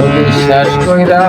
বিশ্বাস কইরা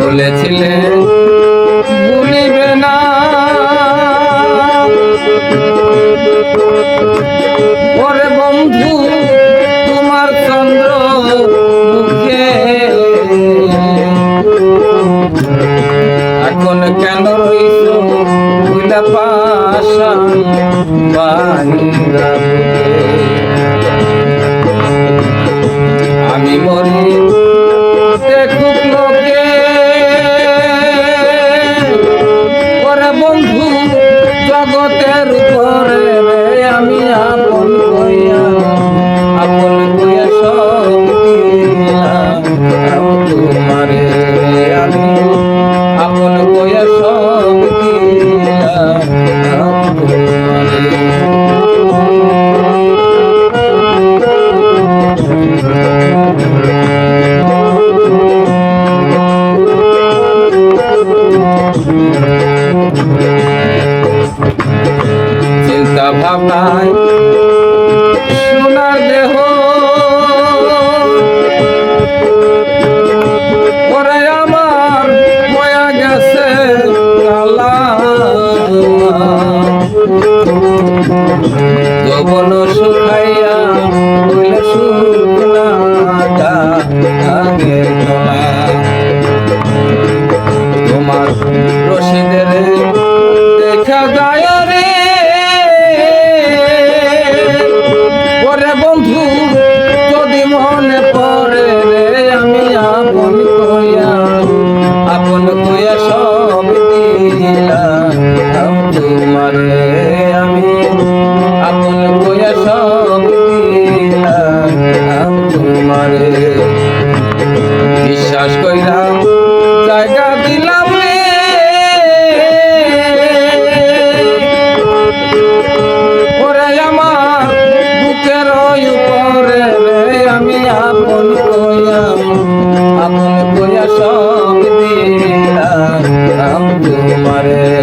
বলেছিলে ভুলিবে না। ওরে বন্ধু তোমার চন্দ্র মুখে। এখন কেন রইছ ভুলা পাশা বান্দা আমি মরি, দেখুক লোকে। ওরে বন্ধু জগতের উপরে আমি আপন কইয়া আপন কইয়া সব তোমারে আমি আপন কইয়া সব চিন্তা ভাবনায় সোনার দেহ। ওরে আমার ময়া গেছে যৌবন আপন কইয়া সব দিলাম তোমারে আমি আপন কইয়া সব দিলাম তোমারে বিশ্বাস কইরাম জায়গা তোমারে।